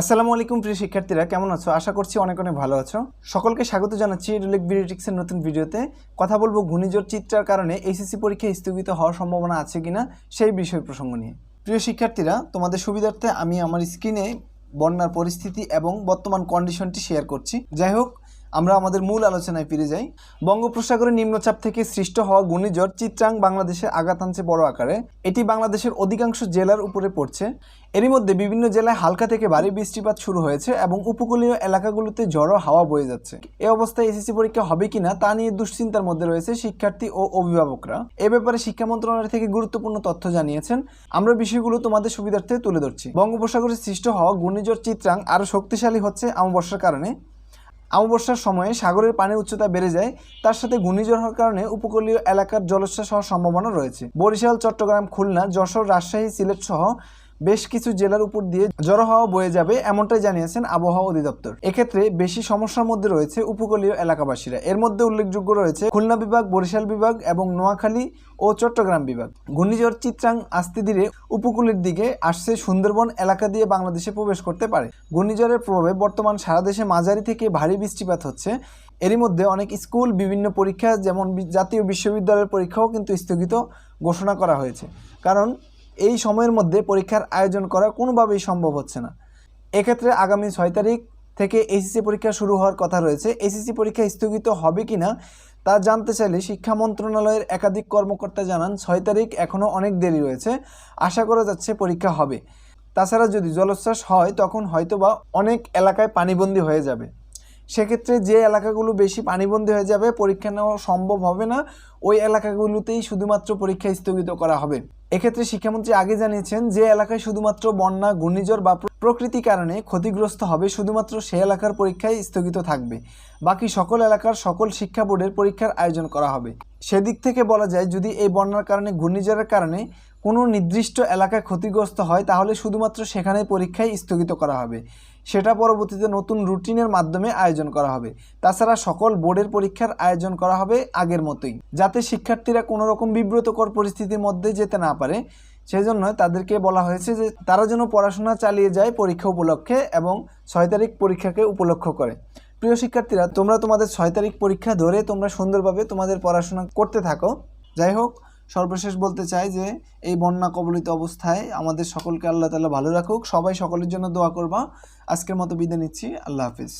আসসালামু আলাইকুম প্রিয় শিক্ষার্থীরা, কেমন আছো? আশা করছি অনেক অনেক ভালো আছো। সকলকে স্বাগত জানাচ্ছি রিলেক বিডিটিক্সের নতুন ভিডিওতে। কথা বলব ঘূর্ণিঝড় চিত্রার কারণে এইচএসসি পরীক্ষা স্থগিত হওয়ার সম্ভাবনা আছে কিনা সেই বিষয় প্রসঙ্গ নিয়ে। প্রিয় শিক্ষার্থীরা, তোমাদের সুবিধার্থে আমি আমার স্ক্রিনে বন্যার পরিস্থিতি এবং বর্তমান কন্ডিশনটি শেয়ার করছি। যাই হোক আমরা আমাদের মূল আলোচনায় ফিরে যাই। বঙ্গোপসাগরের নিম্নচাপ থেকে সৃষ্ট হওয়া ঘূর্ণিঝড় চিত্রাং বাংলাদেশে আঘাত আনছে বড় আকারে। এটি বাংলাদেশের অধিকাংশ জেলার উপরে পড়ছে। এরই মধ্যে বিভিন্ন জেলায় হালকা থেকে ভারী বৃষ্টিপাত শুরু হয়েছে এবং উপকূলীয় এলাকাগুলোতে ঝড়ো হাওয়া বয়ে যাচ্ছে। এ অবস্থায় এসএসসি পরীক্ষা হবে কিনা তা নিয়ে দুশ্চিন্তার মধ্যে রয়েছে শিক্ষার্থী ও অভিভাবকরা। এ ব্যাপারে শিক্ষা মন্ত্রণালয় থেকে গুরুত্বপূর্ণ তথ্য জানিয়েছেন। আমরা বিষয়গুলো তোমাদের সুবিধার্থে তুলে ধরছি। বঙ্গোপসাগরে সৃষ্ট হওয়া ঘূর্ণিঝড় চিত্রাং আরও শক্তিশালী হচ্ছে অমাবস্যার কারণে। অমাবস্যার সময়ে সাগরের পানির উচ্চতা বেড়ে যায়, তার সাথে ঘূর্ণিঝড় হওয়ার কারণে উপকূলীয় এলাকার জলোচ্ছ্বাস হওয়ার সম্ভাবনা রয়েছে। বরিশাল, চট্টগ্রাম, খুলনা, যশোর, রাজশাহী, সিলেট সহ বেশ কিছু জেলার উপর দিয়ে জড়ো হাওয়া বয়ে যাবে এমনটাই জানিয়েছেন আবহাওয়া অধিদপ্তর। এক্ষেত্রে বেশি সমস্যার মধ্যে রয়েছে উপকূলীয় এলাকাবাসীরা। এর মধ্যে উল্লেখযোগ্য রয়েছে খুলনা বিভাগ, বরিশাল বিভাগ এবং নোয়াখালী ও চট্টগ্রাম বিভাগ। ঘূর্ণিঝড় চিত্রাং আস্তে ধীরে উপকূলের দিকে আসছে সুন্দরবন এলাকা দিয়ে বাংলাদেশে প্রবেশ করতে পারে। ঘূর্ণিঝড়ের প্রভাবে বর্তমান সারা দেশে মাঝারি থেকে ভারী বৃষ্টিপাত হচ্ছে। এরই মধ্যে অনেক স্কুল, বিভিন্ন পরীক্ষা, যেমন জাতীয় বিশ্ববিদ্যালয়ের পরীক্ষাও কিন্তু স্থগিত ঘোষণা করা হয়েছে। কারণ এই সময়ের মধ্যে পরীক্ষার আয়োজন করা কোনোভাবেই সম্ভব হচ্ছে না। এক্ষেত্রে আগামী ছয় তারিখ থেকে এইচএসসি পরীক্ষা শুরু হওয়ার কথা রয়েছে। এইচএসসি পরীক্ষা স্থগিত হবে কি না তা জানতে চাইলে শিক্ষা মন্ত্রণালয়ের একাধিক কর্মকর্তা জানান, ছয় তারিখ এখনও অনেক দেরি রয়েছে। আশা করা যাচ্ছে পরীক্ষা হবে। তাছাড়া যদি জলোচ্ছ্বাস হয়, তখন হয়তোবা অনেক এলাকায় পানিবন্দী হয়ে যাবে। সেক্ষেত্রে যে এলাকাগুলো বেশি পানিবন্দী হয়ে যাবে, পরীক্ষা নেওয়া সম্ভব হবে না। ওই এলাকাগুলোতেই শুধুমাত্র পরীক্ষা স্থগিত করা হবে। এক্ষেত্রে শিক্ষামন্ত্রী আগে জানিয়েছেন যে এলাকায় শুধুমাত্র বন্যা, ঘূর্ণিঝড় বা প্র- প্রকৃতি কারণে ক্ষতিগ্রস্ত হবে শুধুমাত্র সে এলাকার পরীক্ষায় স্থগিত থাকবে। বাকি সকল এলাকার সকল শিক্ষা বোর্ডের পরীক্ষার আয়োজন করা হবে। সেদিক থেকে বলা যায়, যদি এই বন্যার কারণে, ঘূর্ণিঝড়ের কারণে কোনো নির্দিষ্ট এলাকায় ক্ষতিগ্রস্ত হয়, তাহলে শুধুমাত্র সেখানে পরীক্ষাই স্থগিত করা হবে। সেটা পরবর্তীতে নতুন রুটিনের মাধ্যমে আয়োজন করা হবে। তাছাড়া সকল বোর্ডের পরীক্ষার আয়োজন করা হবে আগের মতোই। যাতে শিক্ষার্থীরা কোনো রকম বিব্রতকর পরিস্থিতির মধ্যে যেতে না পারে। সেই জন্য তাদেরকে বলা হয়েছে যে তারা যেন পড়াশোনা চালিয়ে যায় পরীক্ষা উপলক্ষে এবং ছয় তারিখ পরীক্ষাকে উপলক্ষ করে। প্রিয় শিক্ষার্থীরা, তোমরা তোমাদের ছয় তারিখ পরীক্ষা ধরে তোমরা সুন্দরভাবে তোমাদের পড়াশোনা করতে থাকো। যাই হোক, সর্বশেষ বলতে চাই যে এই বন্যা কবলিত অবস্থায় আমাদের সকলকে আল্লাহ তালা ভালো রাখুক। সবাই সকলের জন্য দোয়া করবা। আজকের মতো বিদায় নিচ্ছি। আল্লাহ হাফিজ।